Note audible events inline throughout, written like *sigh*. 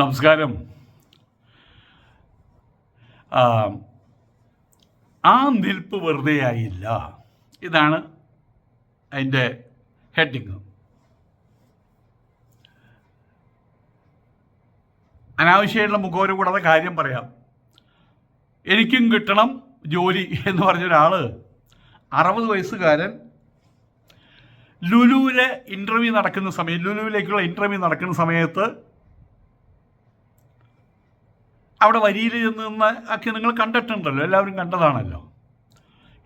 നമസ്കാരം. ആ, നിൽപ്പ് വെറുതെ ആയില്ല. ഇതാണ് അതിന്റെ ഹെഡിങ്. അനാവശ്യമായിട്ടുള്ള മുഖവരം കൂടാതെ കാര്യം പറയാം. എനിക്കും കിട്ടണം ജോലി എന്ന് പറഞ്ഞൊരാൾ അറുപത് വയസ്സുകാരൻ ലുലുവിലെ ഇന്റർവ്യൂ നടക്കുന്ന സമയം ലുലുവിലേക്കുള്ള ഇന്റർവ്യൂ നടക്കുന്ന സമയത്ത് അവിടെ വരിയിൽ ചെന്ന് നിന്ന് ഒക്കെ നിങ്ങൾ കണ്ടിട്ടുണ്ടല്ലോ എല്ലാവരും കണ്ടതാണല്ലോ.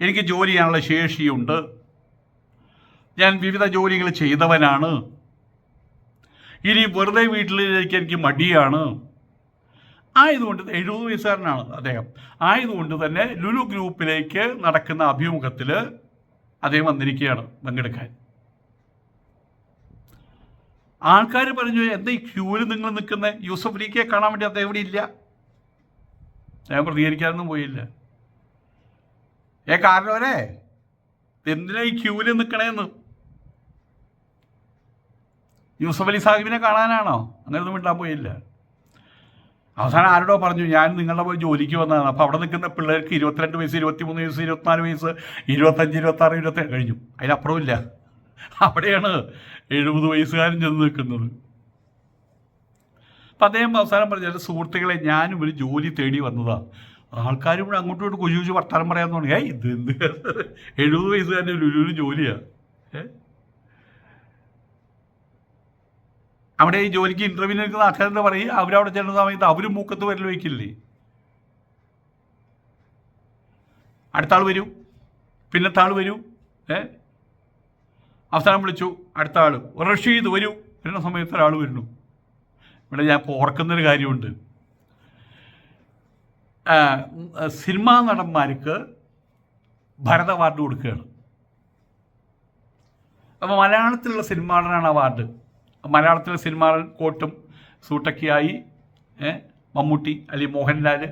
എനിക്ക് ജോലി ചെയ്യാനുള്ള ശേഷിയുണ്ട്. ഞാൻ വിവിധ ജോലികൾ ചെയ്തവനാണ്. ഇനി വെറുതെ വീട്ടിലേക്ക് എനിക്ക് മടിയാണ്. ആയതുകൊണ്ട് എഴുപത് വയസ്സുകാരനാണ് അദ്ദേഹം. ആയതുകൊണ്ട് തന്നെ ലുലു ഗ്രൂപ്പിലേക്ക് നടക്കുന്ന അഭിമുഖത്തിൽ അദ്ദേഹം വന്നിരിക്കുകയാണ് പങ്കെടുക്കാൻ. ആൾക്കാർ പറഞ്ഞു എന്താ ഈ ക്യൂവിൽ നിങ്ങൾ നിൽക്കുന്ന? യൂസഫ് ലീക്കെ കാണാൻ വേണ്ടി അദ്ദേഹം ഇവിടെ ഇല്ല. ഞാൻ പ്രതികരിക്കാനൊന്നും പോയില്ല. ഏ കാരണവരെ എന്തിനാ ഈ ക്യൂവിൽ നിൽക്കണേന്ന് യൂസഫ് അലി സാഹിബിനെ കാണാനാണോ? അങ്ങനെയൊന്നും വിട്ടാൻ പോയില്ല. അവസാനം ആരോടോ പറഞ്ഞു ഞാൻ നിങ്ങളുടെ പോയി ജോലിക്ക് വന്നതാണ്. അപ്പോൾ അവിടെ നിൽക്കുന്ന പിള്ളേർക്ക് ഇരുപത്തിരണ്ട് വയസ്സ് ഇരുപത്തിമൂന്ന് വയസ്സ് ഇരുപത്തിനാല് വയസ്സ് ഇരുപത്തഞ്ച് ഇരുപത്താറ് ഇരുപത്തേഴ് കഴിഞ്ഞു. അതിലപ്പുറമില്ല അവിടെയാണ് എഴുപത് വയസ്സുകാരൻ ചെന്ന് നിൽക്കുന്നത്. അപ്പം അദ്ദേഹം അവസാനം പറഞ്ഞു എന്റെ സുഹൃത്തുക്കളെ ഞാനും ഒരു ജോലി തേടി വന്നതാണ് ആൾക്കാരും കൂടെ അങ്ങോട്ടും ഇങ്ങോട്ട് കുഞ്ഞു കുഞ്ഞു വർത്താനം പറയാൻ തുടങ്ങി. ഏയ് ഇത് എന്ത്? എഴുപത് വയസ്സുകാരന്റെ ജോലിയാ. ജോലിയാണ് അവിടെ ഈ ജോലിക്ക് ഇന്റർവ്യൂ നിൽക്കുന്ന ആൾക്കാരെന്താ പറയും അവരവിടെ ചെല്ലുന്ന സമയത്ത് അവരും മൂക്കത്ത് വരൽ വയ്ക്കില്ലേ? അടുത്ത ആൾ വരൂ. പിന്നത്തെ ആൾ വരൂ. ഏ? അവസാനം വിളിച്ചു അടുത്ത ആൾ റഷീദ് വരൂ. വരുന്ന സമയത്ത് ഒരാൾ വരുന്നു. ഇവിടെ ഞാൻ ഓർക്കുന്നൊരു കാര്യമുണ്ട്. സിനിമാ നടന്മാർക്ക് ഭരത അവാർഡ് കൊടുക്കുകയാണ്. അപ്പോൾ മലയാളത്തിലുള്ള സിനിമാടനാണ് അവാർഡ്. മലയാളത്തിലെ സിനിമാടൻ കോട്ടും സൂട്ടക്കിയായി മമ്മൂട്ടി അല്ലെങ്കിൽ മോഹൻലാൽ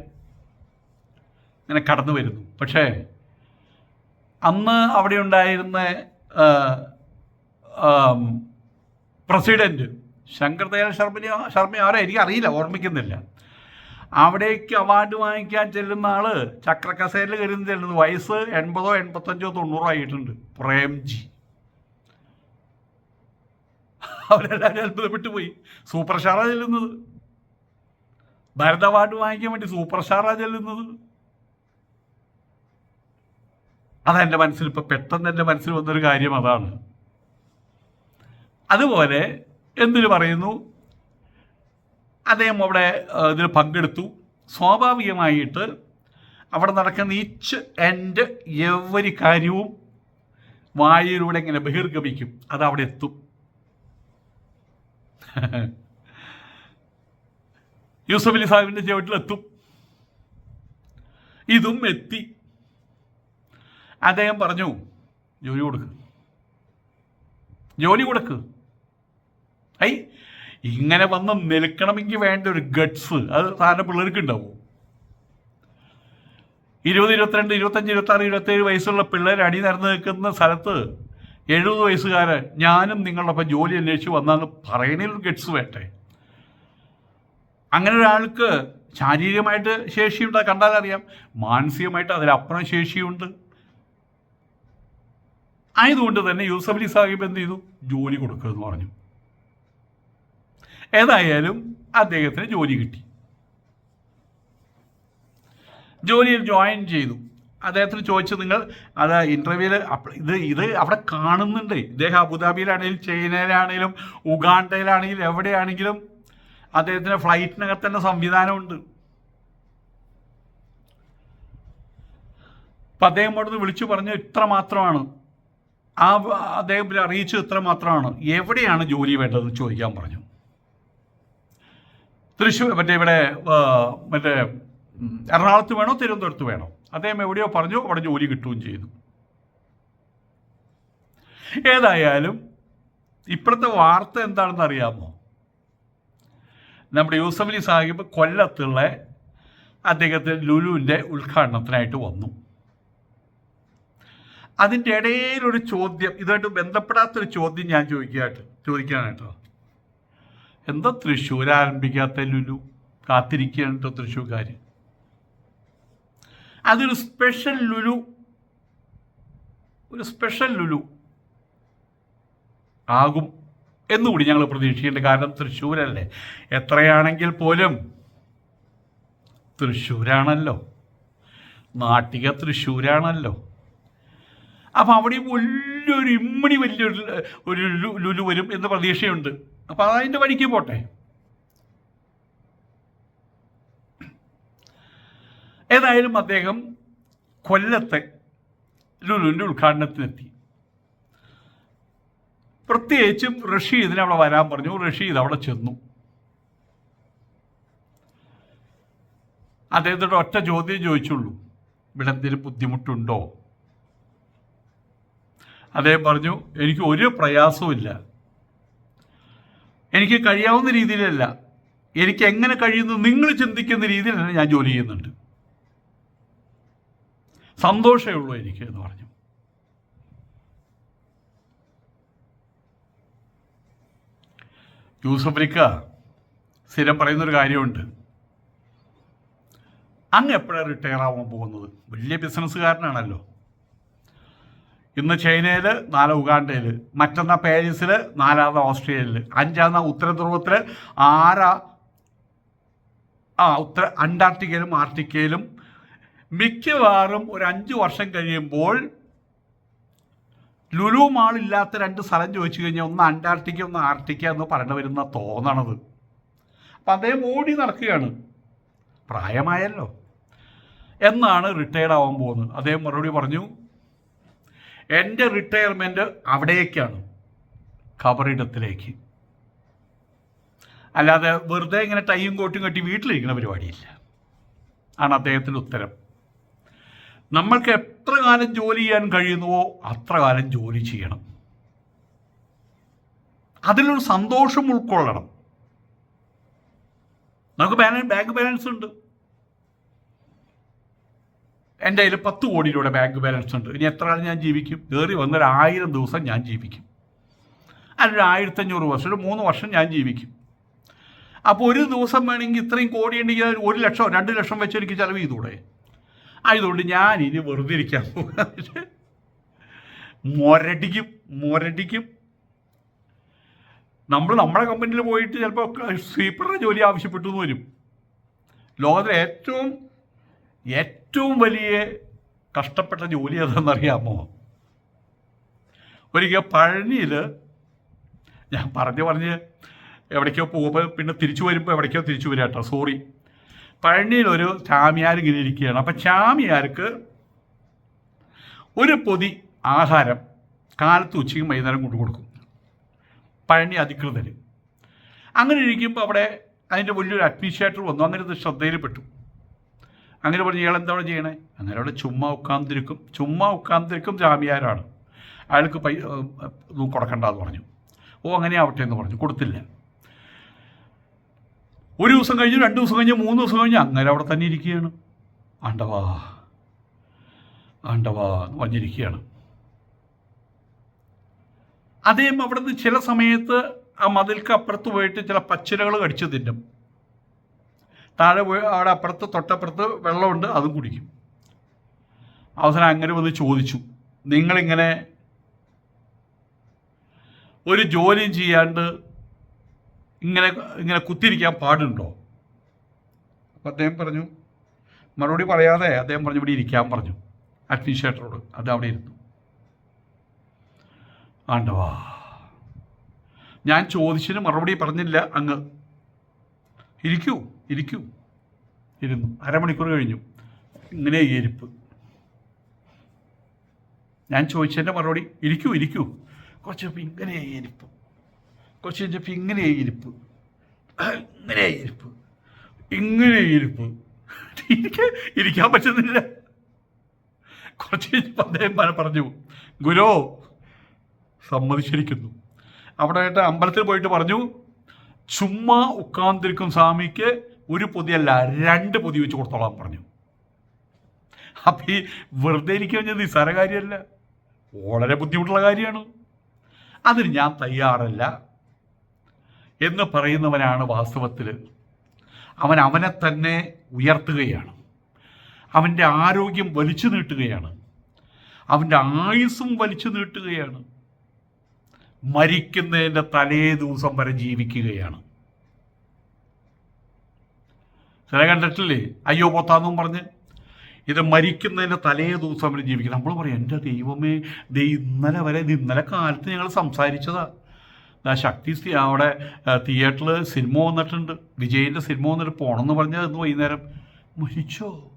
ഇങ്ങനെ കടന്നു വരുന്നു. പക്ഷേ അന്ന് അവിടെ ഉണ്ടായിരുന്ന ആ, ആം, ദയാൽ ശർമ്മയോ ശർമ്മയോ ആരോ എനിക്ക് അറിയില്ല ഓർമ്മിക്കുന്നില്ല. അവിടേക്ക് അവാർഡ് വാങ്ങിക്കാൻ ചെല്ലുന്ന ആൾ ചക്രക്കസേരയിൽ കരുതി ചെല്ലുന്നത് വയസ്സ് എൺപതോ എൺപത്തഞ്ചോ തൊണ്ണൂറോ ആയിട്ടുണ്ട്. പ്രേംജി. അവരെല്ലാവരും അത്ഭുതപ്പെട്ടു പോയി സൂപ്പർ സ്റ്റാറാ ചെല്ലുന്നത്. ഭാരത അവാർഡ് വാങ്ങിക്കാൻ വേണ്ടി സൂപ്പർ സ്റ്റാറാ ചെല്ലുന്നത് അതെന്റെ മനസ്സിൽ ഇപ്പം പെട്ടെന്ന് എന്റെ മനസ്സിൽ വന്നൊരു കാര്യം അതാണ്. അതുപോലെ എന്തിനു പറയുന്നു അദ്ദേഹം അവിടെ ഇതിൽ പങ്കെടുത്തു. സ്വാഭാവികമായിട്ട് അവിടെ നടക്കുന്ന ഈച്ച് ആൻഡ് എവരി കാര്യവും വായിലൂടെ ഇങ്ങനെ ബഹിർഗമിക്കും. അത് അവിടെ എത്തും. *laughs* യൂസഫ് അലി സാഹിബിന്റെ ചുവട്ടിലെത്തും ഇതും എത്തി. അദ്ദേഹം പറഞ്ഞു ജോലി കൊടുക്ക്. ജോലി കൊടുക്ക്. ഐ ഇങ്ങനെ വന്ന് നിൽക്കണമെങ്കിൽ വേണ്ട ഒരു ഗട്ട്സ് അത് സാധാരണ പിള്ളേർക്ക് ഉണ്ടാവും ഇരുപത് ഇരുപത്തിരണ്ട് ഇരുപത്തഞ്ച് ഇരുപത്താറ് ഇരുപത്തേഴ് വയസ്സുള്ള പിള്ളേർ അടി നിരന്ന് നിൽക്കുന്ന സ്ഥലത്ത് എഴുപത് വയസ്സുകാരൻ ഞാനും നിങ്ങളുടെ ഒപ്പം ജോലി അന്വേഷിച്ച് വന്നാന്ന് പറയണതിൽ ഒരു ഗട്ട്സ് വേട്ടെ അങ്ങനെ ഒരാൾക്ക് ശാരീരികമായിട്ട് ശേഷിയുണ്ട് അത് കണ്ടാലറിയാം മാനസികമായിട്ട് അതിലപ്പുറം ശേഷിയുണ്ട്. ആയതുകൊണ്ട് തന്നെ യൂസഫ് അലി സാഹിബ് എന്ത് ചെയ്തു? ജോലി കൊടുക്കുക എന്ന് പറഞ്ഞു. ഏതായാലും അദ്ദേഹത്തിന് ജോലി കിട്ടി. ജോലിയിൽ ജോയിൻ ചെയ്തു. അദ്ദേഹത്തിന് ചോദിച്ചു നിങ്ങൾ അത് ഇന്റർവ്യൂവിൽ ഇത് ഇത് അവിടെ കാണുന്നുണ്ട്. ഇദ്ദേഹം അബുദാബിയിലാണെങ്കിലും ചൈനയിലാണെങ്കിലും ഉഗാണ്ടയിലാണെങ്കിലും എവിടെയാണെങ്കിലും അദ്ദേഹത്തിന് ഫ്ലൈറ്റിനകത്ത് തന്നെ സംവിധാനമുണ്ട്. അപ്പം അദ്ദേഹം അവിടുന്ന് വിളിച്ചു പറഞ്ഞു ഇത്ര മാത്രമാണ്. ആ അദ്ദേഹം അറിയിച്ചു ഇത്ര മാത്രമാണ്. എവിടെയാണ് ജോലി വേണ്ടതെന്ന് ചോദിക്കാൻ പറഞ്ഞു. തൃശ്ശൂർ മറ്റേ ഇവിടെ മറ്റേ എറണാകുളത്ത് വേണോ തിരുവനന്തപുരത്ത് വേണോ? അദ്ദേഹം എവിടെയോ പറഞ്ഞു അവിടെ ജോലി കിട്ടുകയും ചെയ്തു. ഏതായാലും ഇപ്പോഴത്തെ വാർത്ത എന്താണെന്ന് അറിയാമോ? നമ്മുടെ യൂസഫ് അലി സാഹിബ് കൊല്ലത്തുള്ള അദ്ദേഹത്തിന് ലുലുവിന്റെ ഉദ്ഘാടനത്തിനായിട്ട് വന്നു. അതിന്റെ ഇടയിലൊരു ചോദ്യം ഇതുമായിട്ട് ബന്ധപ്പെടാത്തൊരു ചോദ്യം ഞാൻ ചോദിക്കാട്ട് ചോദിക്കാനായിട്ടോ? എന്താ തൃശ്ശൂർ ആരംഭിക്കാത്ത ലുലു? കാത്തിരിക്കുകയാണ് കേട്ടോ തൃശ്ശൂർക്കാർ അതൊരു സ്പെഷ്യൽ ലുലു. ഒരു സ്പെഷ്യൽ ലുലു ആകും എന്നുകൂടി ഞങ്ങൾ പ്രതീക്ഷിക്കേണ്ട കാരണം തൃശ്ശൂരല്ലേ. എത്രയാണെങ്കിൽ പോലും തൃശ്ശൂരാണല്ലോ. നാട്ടിക തൃശ്ശൂരാണല്ലോ. അപ്പം അവിടെ വലിയൊരു ഇമ്മണി വലിയൊരു ഒരു ലുലു വരും എന്ന പ്രതീക്ഷയുണ്ട്. അപ്പോൾ അതതിന്റെ വഴിക്ക് പോട്ടെ. ഏതായാലും അദ്ദേഹം കൊല്ലത്തെ ലുലുവിന്റെ ഉദ്ഘാടനത്തിനെത്തി. പ്രത്യേകിച്ചും റഷീദിനെ അവിടെ വരാൻ പറഞ്ഞു. റഷീദ് അവിടെ ചെന്നു. അദ്ദേഹത്തോട് ഒറ്റ ചോദ്യം ചോദിച്ചുള്ളൂ. ഇവിടെ എന്തെങ്കിലും ബുദ്ധിമുട്ടുണ്ടോ? അദ്ദേഹം പറഞ്ഞു എനിക്ക് ഒരു പ്രയാസവുമില്ല എനിക്ക് കഴിയാവുന്ന രീതിയിലല്ല. എനിക്ക് എങ്ങനെ കഴിയുന്നു നിങ്ങൾ ചിന്തിക്കുന്ന രീതിയിലല്ല ഞാൻ ജോലി ചെയ്യുന്നുണ്ട്. സന്തോഷമേ ഉള്ളൂ എനിക്ക് എന്ന് പറഞ്ഞു. യൂസഫ്രിക്ക സ്ഥിരം പറയുന്നൊരു കാര്യമുണ്ട്. അങ്ങ് എപ്പോഴാണ് റിട്ടയർ ആവാൻ പോകുന്നത്? വലിയ ബിസിനസ്സുകാരനാണല്ലോ ഇന്ന് ചൈനയിൽ നാല് ഉഗാണ്ടയിൽ മറ്റന്നാ പാരീസിൽ നാലാമത് ഓസ്ട്രേലിയയിൽ അഞ്ചാമത് ഉത്തര ധ്രുവത്തിൽ ആറാ ആ ഉത്തര അന്റാർട്ടിക്കയിലും ആർട്ടിക്കയിലും. മിക്കവാറും ഒരു അഞ്ച് വർഷം കഴിയുമ്പോൾ ലുലു മാളില്ലാത്ത രണ്ട് സ്ഥലം ചോദിച്ചു കഴിഞ്ഞാൽ ഒന്ന് അന്റാർട്ടിക്ക ഒന്ന് ആർട്ടിക്ക എന്ന് പറഞ്ഞു വരുന്ന തോന്നണത്. അപ്പം അദ്ദേഹം ഓടി നടക്കുകയാണ്. പ്രായമായല്ലോ. എന്നാണ് റിട്ടയർഡ് ആവാൻ പോകുന്നത്. അദ്ദേഹം മറുപടി പറഞ്ഞു എന്റെ റിട്ടയർമെന്റ് അവിടേക്കാണ്. ഖബറിടത്തിലേക്ക്. അല്ലാതെ വെറുതെ ഇങ്ങനെ ടൈയും കോട്ടും കെട്ടി വീട്ടിലിരിക്കുന്ന പരിപാടിയില്ല. ആണ് അദ്ദേഹത്തിന്റെ ഉത്തരം. നമ്മൾക്ക് എത്ര കാലം ജോലി ചെയ്യാൻ കഴിയുന്നുവോ അത്ര കാലം ജോലി ചെയ്യണം. അതിലൊരു സന്തോഷം ഉൾക്കൊള്ളണം. നമുക്ക് ബാങ്ക് ബാലൻസ് ഉണ്ട്. എന്റെ കയ്യിൽ പത്ത് കോടി രൂപയുടെ ബാങ്ക് ബാലൻസ് ഉണ്ട്. ഇനി എത്ര കാലം ഞാൻ ജീവിക്കും? കയറി വന്നൊരു ആയിരം ദിവസം ഞാൻ ജീവിക്കും. അല്ലൊരു ആയിരത്തഞ്ഞൂറ് വർഷം ഒരു മൂന്ന് വർഷം ഞാൻ ജീവിക്കും. അപ്പോൾ ഒരു ദിവസം വേണമെങ്കിൽ ഇത്രയും കോടി ഉണ്ടെങ്കിൽ ഒരു- ലക്ഷം രണ്ട് ലക്ഷം വെച്ച് എനിക്ക് ചിലവ് ചെയ്തൂടെ ആയതുകൊണ്ട് ഞാൻ ഇനി വെറുതെ ഇരിക്കാൻ മൊരടിക്കും മൊരടിക്കും. നമ്മൾ നമ്മുടെ കമ്പനിയിൽ പോയിട്ട് ചിലപ്പോൾ സ്വീപ്പറുടെ ജോലി ആവശ്യപ്പെട്ടു എന്ന് വരും. ലോകത്തിലെ ഏറ്റവും ഏറ്റവും വലിയ കഷ്ടപ്പെട്ട ജോലി ഏതാണെന്നറിയാമോ? ഒരിക്കൽ പഴനിയിൽ ഞാൻ പറഞ്ഞു പറഞ്ഞ് എവിടേക്കോ പോകുമ്പോൾ പിന്നെ തിരിച്ചു വരുമ്പോൾ എവിടേക്കോ തിരിച്ചു വരിക കേട്ടോ സോറി പഴനിയിലൊരു ചാമിയാർ ഇങ്ങനെ ഇരിക്കുകയാണ്. അപ്പം ചാമിയാർക്ക് ഒരു പൊതി ആഹാരം കാലത്ത് ഉച്ചയ്ക്കും വൈകുന്നേരം കൊണ്ടു കൊടുക്കും. പഴനി അധികൃതർ അങ്ങനെ ഇരിക്കുമ്പോൾ അവിടെ അതിന്റെ വലിയൊരു അഡ്മിനിസ്ട്രേറ്റർ വന്നു. അങ്ങനെ ഇത് ശ്രദ്ധയിൽപ്പെട്ടു. അങ്ങനെ പറഞ്ഞു ഇയാൾ എന്താണ് ചെയ്യണേ? അങ്ങനെ അവിടെ ചുമ്മാ ഉക്കാന്തിരിക്കും ചുമ്മാ ഉക്കാന്തിരിക്കും ജാമ്യാരാണ്. അയാൾക്ക് പൈ കൊടുക്കണ്ടെന്ന് പറഞ്ഞു. ഓ അങ്ങനെ ആവട്ടെ എന്ന് പറഞ്ഞു. കൊടുത്തില്ല. ഒരു ദിവസം കഴിഞ്ഞു രണ്ട് ദിവസം കഴിഞ്ഞു മൂന്ന് ദിവസം കഴിഞ്ഞു അങ്ങനെ അവിടെ തന്നെ ഇരിക്കുകയാണ്. ആണ്ടവാ ആണ്ടവാ എന്ന് പറഞ്ഞിരിക്കുകയാണ്. അദ്ദേഹം അവിടുന്ന് ചില സമയത്ത് ആ മതിൽക്ക് അപ്പുറത്ത് പോയിട്ട് ചില പച്ചിലകൾ കടിച്ചു തിന്നും. താഴെ പോയി അവിടെ അപ്പുറത്ത് തൊട്ടപ്പുറത്ത് വെള്ളമുണ്ട് അതും കുടിക്കും. അവസാനം അങ്ങനെ വന്ന് ചോദിച്ചു നിങ്ങളിങ്ങനെ ഒരു ജോലിയും ചെയ്യാണ്ട് ഇങ്ങനെ ഇങ്ങനെ കുത്തിരിക്കാൻ പാടുണ്ടോ? അപ്പം അദ്ദേഹം പറഞ്ഞു മറുപടി പറയാതെ അദ്ദേഹം പറഞ്ഞു ഇവിടെ ഇരിക്കാൻ പറഞ്ഞു. അഡ്മിനിസ്ട്രേറ്ററോട് അത് അവിടെ ഇരുന്നു. ആണ്ടവാ. ഞാൻ ചോദിച്ചതിന് മറുപടി പറഞ്ഞില്ല അങ്ങ് ഇരിക്കൂ. ഇരിക്കൂ. ഇരുന്നു. അരമണിക്കൂർ കഴിഞ്ഞു. ഇങ്ങനെ ഇരിപ്പ്. ഞാൻ ചോദിച്ചതിന്റെ മറുപടി ഇരിക്കൂ ഇരിക്കൂ. കുറച്ച് കഴിഞ്ഞപ്പോൾ ഇങ്ങനെ ഇരിപ്പ്. കുറച്ച് കഴിഞ്ഞപ്പോൾ ഇങ്ങനെ ഇരിപ്പ്. ഇങ്ങനെ ഇരിപ്പ്. ഇങ്ങനെ ഇരിപ്പ്. ഇരിക്കാൻ പറ്റുന്നില്ല. കുറച്ച് കഴിഞ്ഞപ്പോൾ അദ്ദേഹം പറഞ്ഞു ഗുരു സമ്മതിച്ചിരിക്കുന്നു. അവിടെ ആയിട്ട് അമ്പലത്തിൽ പോയിട്ട് പറഞ്ഞു ചുമ്മാ ഉക്കാന്തിരിക്കും സ്വാമിക്ക് ഒരു പൊതിയല്ല രണ്ട് പൊതി വെച്ച് കൊടുത്തോളാം പറഞ്ഞു. അപ്പം ഈ വെറുതെ ഞാൻ നിസ്സാര കാര്യമല്ല. വളരെ ബുദ്ധിമുട്ടുള്ള കാര്യമാണ്. അതിന് ഞാൻ തയ്യാറല്ല എന്ന് പറയുന്നവനാണ് വാസ്തവത്തിൽ. അവൻ അവനെ തന്നെ ഉയർത്തുകയാണ്. അവന്റെ ആരോഗ്യം വലിച്ചു നീട്ടുകയാണ്. അവന്റെ ആയുസ്സും വലിച്ചു നീട്ടുകയാണ്. മരിക്കുന്നതിന്റെ തലേ ദിവസം വരെ ജീവിക്കുകയാണ്. ചില കണ്ടിട്ടില്ലേ? അയ്യോ പോത്താന്നും പറഞ്ഞ്. ഇത് മരിക്കുന്നതിന്റെ തലേ ദിവസം അവർ ജീവിക്കുന്നത് നമ്മൾ പറയും എന്റെ ദൈവമേ ദൈ ഇന്നലെ വരെ ഇന്നലെ കാലത്ത് ഞങ്ങൾ സംസാരിച്ചതാ. ദാ ശക്തി അവിടെ തിയേറ്ററിൽ സിനിമ വന്നിട്ടുണ്ട്. വിജയിന്റെ സിനിമ വന്നിട്ട് പോകണമെന്ന് പറഞ്ഞാൽ ഇന്ന് വൈകുന്നേരം. മരിച്ചോ?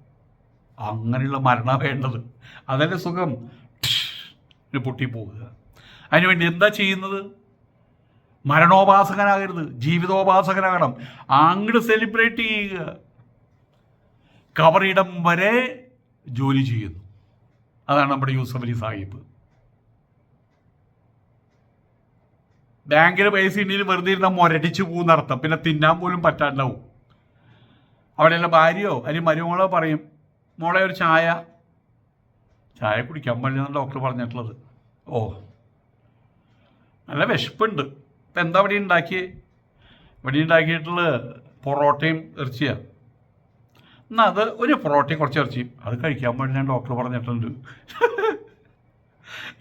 അങ്ങനെയുള്ള മരണ വേണ്ടത്. അതല്ലേ സുഖം? പൊട്ടി പൊട്ടിപ്പോവുക. അതിനുവേണ്ടി എന്താ ചെയ്യുന്നത്? മരണോപാസകനാകരുത്. ജീവിതോപാസകനാകണം. അങ്ങോട്ട് സെലിബ്രേറ്റ് ചെയ്യുക. കവറിടം വരെ ജോലി ചെയ്യുന്നു. അതാണ് നമ്മുടെ യൂസഫ് അലി സാഹിബ്. ബാങ്കിൽ പൈസ ഉണ്ടെങ്കിൽ വെറുതെ ഇരുന്നാൽ പോകുന്ന അർത്ഥം. പിന്നെ തിന്നാൻ പോലും പറ്റാണ്ടാവും. അവിടെയുള്ള ഭാര്യയോ അല്ലെങ്കിൽ മരുമോളോ പറയും മോളെ ഒരു ചായ. ചായ കുടിക്കാൻ പാടില്ലെന്നാണ് ഡോക്ടർ പറഞ്ഞിട്ടുള്ളത്. ഓ നല്ല വിശപ്പുണ്ട്. ഇപ്പം എന്താ ഇവിടെ ഉണ്ടാക്കിയേ? ഇവിടെ ഉണ്ടാക്കിയിട്ടുള്ള പൊറോട്ടയും ഇറച്ചിയാണ് എന്നാൽ അത് ഒരു പൊറോട്ടയും കുറച്ച് ഇറച്ചിയും അത് കഴിക്കാൻ വേണ്ടി ഞാൻ ഡോക്ടർ പറഞ്ഞിട്ടുണ്ട്.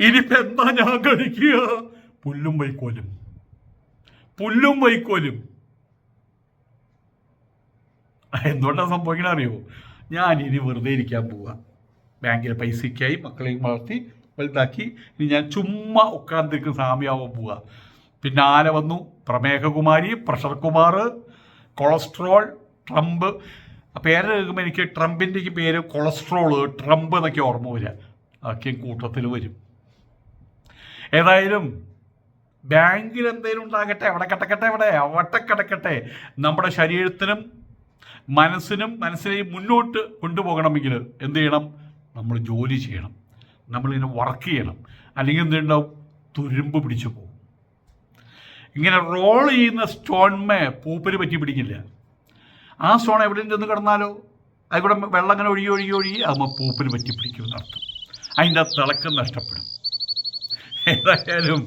ഇനിയിപ്പോൾ എന്താ ഞാൻ കഴിക്കുക? പുല്ലും വൈക്കോലും. പുല്ലും വൈക്കോലും. എന്തുകൊണ്ടാണ് സംഭവിക്കണ അറിയോ ഞാൻ ഇനി വെറുതെ ഇരിക്കാൻ പോവുക ബാങ്കിൽ പൈസയ്ക്കായി മക്കളെയും വളർത്തി വലുതാക്കി. ഇനി ഞാൻ ചുമ്മാ ഉക്കാന്തിരിക്കുന്ന സാമ്യാവാൻ പോവുക പിന്നാലെ വന്നു. പ്രമേഹകുമാരി പ്രഷർ കുമാർ കൊളസ്ട്രോൾ ട്രംപ്. ആ പേര് കേൾക്കുമ്പോൾ എനിക്ക് ട്രംപിന്റെ പേര് കൊളസ്ട്രോൾ ട്രംപ് എന്നൊക്കെ ഓർമ്മ വരിക. അതൊക്കെ കൂട്ടത്തിൽ വരും. ഏതായാലും ബാങ്കിൽ എന്തെങ്കിലും ഉണ്ടാകട്ടെ അവിടെ കിടക്കട്ടെ അവിടെ അവിടെ കിടക്കട്ടെ. നമ്മുടെ ശരീരത്തിനും മനസ്സിനും മനസ്സിനെയും മുന്നോട്ട് കൊണ്ടുപോകണമെങ്കിൽ എന്ത് ചെയ്യണം? നമ്മൾ ജോലി ചെയ്യണം. നമ്മളിങ്ങനെ വർക്ക് ചെയ്യണം. അല്ലെങ്കിൽ എന്തുണ്ടാവും തുരുമ്പ് പിടിച്ചു പോകും. ഇങ്ങനെ റോൾ ചെയ്യുന്ന സ്റ്റോൺമേ പൂപ്പര് പറ്റി പിടിക്കില്ല. ആ സ്റ്റോൺ എവിടെയും ചെന്ന് കിടന്നാലോ? അതിവിടെ വെള്ളം അങ്ങനെ ഒഴുകി ഒഴുകി ഒഴുകി അത് പൂപ്പിന് പറ്റി പിടിക്കും എന്നർത്ഥം അതിന്റെ ആ തിളക്കം നഷ്ടപ്പെടും. ഏതായാലും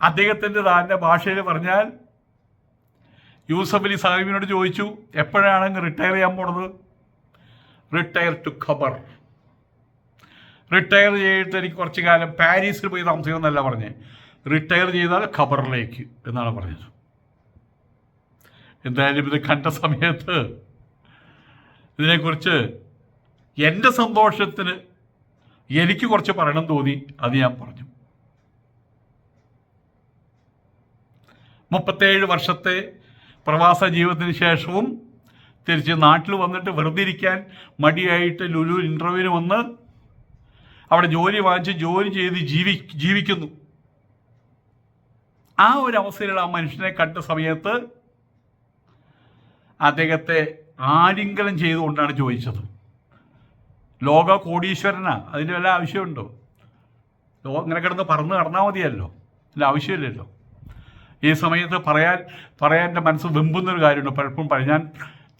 അദ്ദേഹത്തിന്റെ താന്റെ ഭാഷയിൽ പറഞ്ഞാൽ യൂസഫ് അലി സാഹിബിനോട് ചോദിച്ചു എപ്പോഴാണ് റിട്ടയർ ചെയ്യാൻ പോണത്? റിട്ടയർ ടു ഖബർ റിട്ടയർ ചെയ്തിട്ട് എനിക്ക് കുറച്ച് കാലം പാരീസിൽ പോയി താമസിക്കുന്നതല്ല പറഞ്ഞേ. റിട്ടയർ ചെയ്താൽ ഖബറിലേക്ക് എന്നാണ് പറഞ്ഞത്. എന്തായാലും ഇത് കണ്ട സമയത്ത് ഇതിനെക്കുറിച്ച് എന്റെ സന്തോഷത്തിന് എനിക്ക് കുറച്ച് പറയണം തോന്നി അത് ഞാൻ പറഞ്ഞു. മുപ്പത്തേഴ് വർഷത്തെ പ്രവാസ ജീവിതത്തിന് ശേഷവും തിരിച്ച് നാട്ടിൽ വന്നിട്ട് വെറുതെ ഇരിക്കാൻ മടിയായിട്ട് ലുലു ഇന്റർവ്യൂവിന് വന്ന് അവിടെ ജോലി വാങ്ങിച്ച് ജോലി ചെയ്ത് ജീവി ജീവിക്കുന്നു. ആ ഒരു അവസ്ഥയിൽ ആ മനുഷ്യനെ കണ്ട സമയത്ത് അദ്ദേഹത്തെ ആലിംഗനം ചെയ്തുകൊണ്ടാണ് ചോദിച്ചത്. ലോക കോടീശ്വരനാ. അതിന് വല്ല ആവശ്യമുണ്ടോ? ലോ ഇങ്ങനെ കിടന്ന് പറന്ന് കടന്നാൽ മതിയല്ലോ. അതിന്റെ ആവശ്യമില്ലല്ലോ. ഈ സമയത്ത് പറയാൻ പറയാൻ എന്റെ മനസ്സ് വെമ്പുന്നൊരു കാര്യമുണ്ട്. പലപ്പോഴും പറയും. ഞാൻ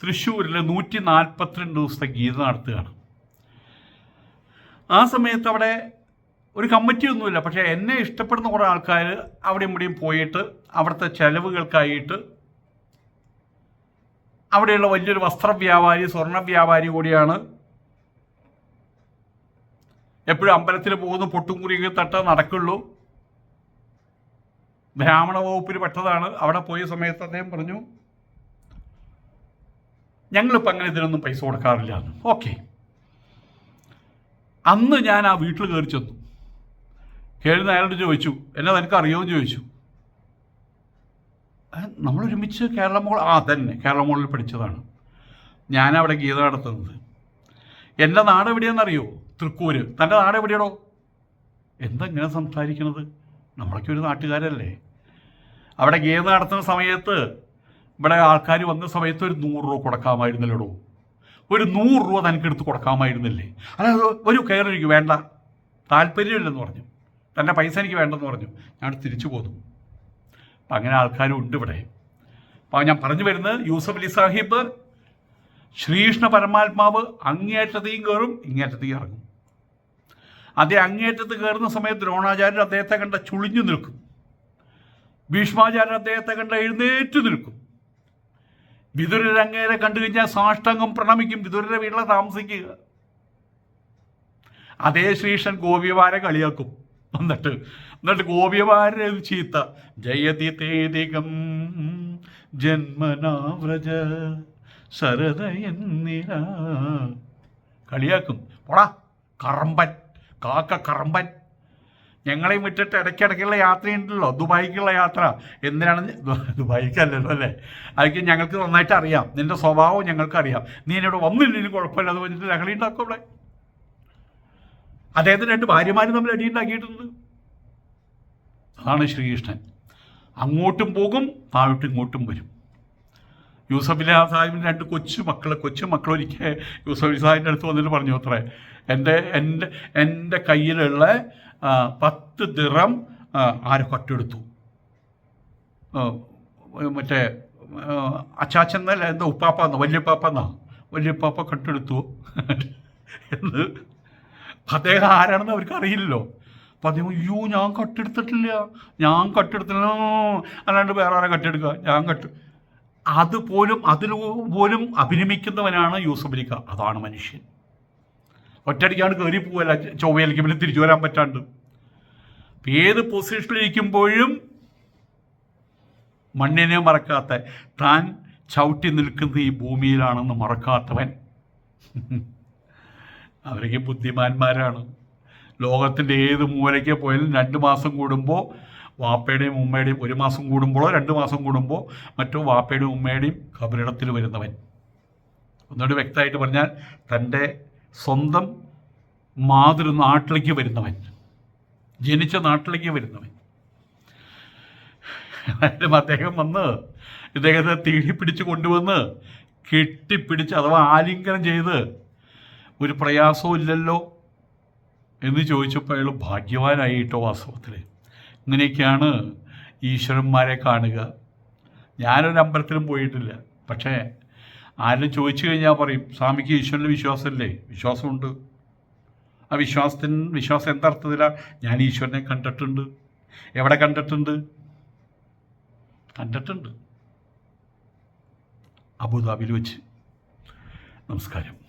തൃശ്ശൂരിൽ നൂറ്റി നാൽപ്പത്തിരണ്ട് ദിവസത്തെ ഗീത നടത്തുകയാണ്. ആ സമയത്ത് അവിടെ ഒരു കമ്മിറ്റിയൊന്നുമില്ല പക്ഷേ എന്നെ ഇഷ്ടപ്പെടുന്ന കുറേ ആൾക്കാർ അവിടെയും ഇവിടെയും പോയിട്ട് അവിടുത്തെ ചെലവുകൾക്കായിട്ട് അവിടെയുള്ള വലിയൊരു വസ്ത്ര വ്യാപാരി സ്വർണ വ്യാപാരി കൂടിയാണ്. എപ്പോഴും അമ്പലത്തിൽ പോകുന്ന പൊട്ടും കുറിയൊക്കെ തട്ട നടക്കുള്ളൂ. ബ്രാഹ്മണ വകുപ്പിൽ പെട്ടതാണ്. അവിടെ പോയ സമയത്ത് അദ്ദേഹം പറഞ്ഞു ഞങ്ങളിപ്പോൾ അങ്ങനെ ഇതിനൊന്നും പൈസ കൊടുക്കാറില്ല എന്ന്. ഓക്കെ. അന്ന് ഞാൻ ആ വീട്ടിൽ കയറി ചെന്നു. കയറുന്ന അയാളോട് ചോദിച്ചു എന്നെ നിനക്ക് അറിയുമോ ചോദിച്ചു? "ഏ, നമ്മൾ ഒരുമിച്ച് കേരള മോൾ ആ തന്നെ കേരള മോളിൽ പഠിച്ചതാണ്. ഞാനവിടെ ഗീത നടത്തുന്നത്. എന്റെ നാട് എവിടെയാണെന്നറിയോ തൃക്കൂര്. തന്റെ നാട് എവിടെയാണോ എന്താ ഇങ്ങനെ സംസാരിക്കുന്നത് നമ്മളൊക്കെ ഒരു നാട്ടുകാരല്ലേ. അവിടെ ഗീത നടത്തുന്ന സമയത്ത് ഇവിടെ ആൾക്കാർ വന്ന സമയത്ത് ഒരു നൂറ് രൂപ കൊടുക്കാമായിരുന്നല്ലോ ഒരു നൂറ് രൂപ തനിക്ക് എടുത്ത് കൊടുക്കാമായിരുന്നില്ലേ. അല്ലാതെ ഒരു കയറിയിരിക്കും വേണ്ട. താല്പര്യമില്ലെന്ന് പറഞ്ഞു. തന്റെ പൈസ എനിക്ക് വേണ്ടെന്ന് പറഞ്ഞു. ഞാൻ തിരിച്ചു പോന്നു. അപ്പം അങ്ങനെ ആൾക്കാരും ഉണ്ട് ഇവിടെ. അപ്പോൾ ഞാൻ പറഞ്ഞു വരുന്നത് യൂസഫ് അലി സാഹിബ് ശ്രീകൃഷ്ണ പരമാത്മാവ് അങ്ങേയറ്റത്തെയും കയറും ഇങ്ങേറ്റത്തെയും ഇറങ്ങും. അതേ അങ്ങേയറ്റത്ത് കയറുന്ന സമയത്ത് ദ്രോണാചാര്യർ അദ്ദേഹത്തെ കണ്ട ചുളിഞ്ഞു നിൽക്കും. ഭീഷ്മാചാര്യൻ അദ്ദേഹത്തെ കണ്ട എഴുന്നേറ്റ് നിൽക്കും. വിതുരരങ്ങേരെ കണ്ടു കഴിഞ്ഞാൽ സാഷ്ടാംഗം പ്രണമിക്കും വിതുരരെ വീട്ടിലെ താമസിക്കുക. അതേ ശ്രീഷൻ ഗോപിമാരെ കളിയാക്കും. എന്നിട്ട് എന്നിട്ട് ഗോപിയമാരെ ചീത്ത. ജയതി തേതികം ജന്മനാവ്രജ ശരദയന്നിര കളിയാക്കും. പോടാ കറമ്പൻ കാക്ക കറമ്പൻ. ഞങ്ങളെയും വിട്ടിട്ട് ഇടയ്ക്കിടയ്ക്കുള്ള യാത്രയുണ്ടല്ലോ ദുബായിക്കുള്ള യാത്ര. എന്തിനാണ് ദുബായിക്കല്ലല്ലോ അല്ലേ? അതൊക്കെ ഞങ്ങൾക്ക് നന്നായിട്ട് അറിയാം നിന്റെ സ്വഭാവം ഞങ്ങൾക്ക് അറിയാം നീ എന്നോട് വന്നില്ലെങ്കിലും കുഴപ്പമില്ല. അത് പറഞ്ഞിട്ട് ലഹളി ഉണ്ടാക്കും അവിടെ അദ്ദേഹത്തിന് രണ്ട് ഭാര്യമാരും തമ്മിൽ അടിയുണ്ടാക്കിയിട്ടുണ്ട്. അതാണ് ശ്രീകൃഷ്ണൻ. അങ്ങോട്ടും പോകും താഴോട്ടും ഇങ്ങോട്ടും വരും. യൂസഫിലെ സാഹിബിന് രണ്ട് കൊച്ചു മക്കൾ കൊച്ചു മക്കൾ ഒരിക്കൽ യൂസഫ് സാഹിബിന്റെ അടുത്ത് വന്നിട്ട് പറഞ്ഞു അത്രേ എന്റെ എന്റെ എന്റെ കയ്യിലുള്ള പത്ത് ദിറം ആരെ കൊട്ടെടുത്തു മറ്റേ ആ, എന്താ ഉപ്പാപ്പ എന്താ ഉപ്പാപ്പാന്നോ വല്യപ്പാപ്പാന്നോ വല്യപ്പാപ്പ കട്ടെടുത്തു. *laughs* എന്ന് അദ്ദേഹം ആരാണെന്ന് അവർക്ക് അറിയില്ലല്ലോ. അപ്പം അദ്ദേഹം അയ്യോ ഞാൻ കട്ടെടുത്തിട്ടില്ല. ഞാൻ കട്ടെടുത്തില്ല. അല്ലാണ്ട് വേറെ ആരെ കട്ടെടുക്കുക? ഞാൻ കട്ട്. അതുപോലും അതിൽ പോലും അഭിനമിക്കുന്നവനാണ് യൂസഫ് അലിക്ക അതാണ് മനുഷ്യൻ. ഒറ്റയടിക്കാണ് കയറി പോവല്ല. ചൊവ്വയിലേക്ക് പിന്നെ തിരിച്ചു വരാൻ പറ്റാണ്ട്. ഏത് പൊസിഷനിലിരിക്കുമ്പോഴും മണ്ണിനെ മറക്കാത്ത താൻ ചവിട്ടി നിൽക്കുന്ന ഈ ഭൂമിയിലാണെന്ന് മറക്കാത്തവൻ. അവരൊക്കെ ബുദ്ധിമാന്മാരാണ്. ലോകത്തിന്റെ ഏത് മൂലയ്ക്ക് പോയാലും രണ്ട് മാസം കൂടുമ്പോൾ വാപ്പയുടെയും ഉമ്മയുടെയും ഒരു മാസം കൂടുമ്പോഴോ രണ്ട് മാസം കൂടുമ്പോൾ മറ്റോ വാപ്പയുടെയും ഉമ്മയുടെയും കബറിടത്തിൽ വരുന്നവൻ. ഒന്നുകൂടി വ്യക്തമായിട്ട് പറഞ്ഞാൽ തന്റെ സ്വന്തം മാതൃ നാട്ടിലേക്ക് വരുന്നവൻ. ജനിച്ച നാട്ടിലേക്ക് വരുന്നവൻ. എന്നാലും അദ്ദേഹം വന്ന് ഇദ്ദേഹത്തെ തീടി പിടിച്ച് കൊണ്ടുവന്ന് കെട്ടിപ്പിടിച്ച് അഥവാ ആലിംഗനം ചെയ്ത് ഒരു പ്രയാസവും ഇല്ലല്ലോ എന്ന് ചോദിച്ചപ്പോൾ അയാൾ ഭാഗ്യവാനായി കേട്ടോ വാസ്തവത്തിൽ. ഇങ്ങനെയൊക്കെയാണ് ഈശ്വരന്മാരെ കാണുക. ഞാനൊരു അമ്പലത്തിലും പോയിട്ടില്ല. പക്ഷേ ആരും ചോദിച്ചു കഴിഞ്ഞാൽ പറയും സ്വാമിക്ക് ഈശ്വരനിൽ വിശ്വാസമില്ലേ? വിശ്വാസമുണ്ട്. ആ വിശ്വാസത്തിന് വിശ്വാസം എന്തർത്ഥത്തിലാണ് ഞാൻ ഈശ്വരനെ കണ്ടിട്ടുണ്ട്. എവിടെ കണ്ടിട്ടുണ്ട്? കണ്ടിട്ടുണ്ട്. അബുദാബിയിൽ വെച്ച്. നമസ്കാരം.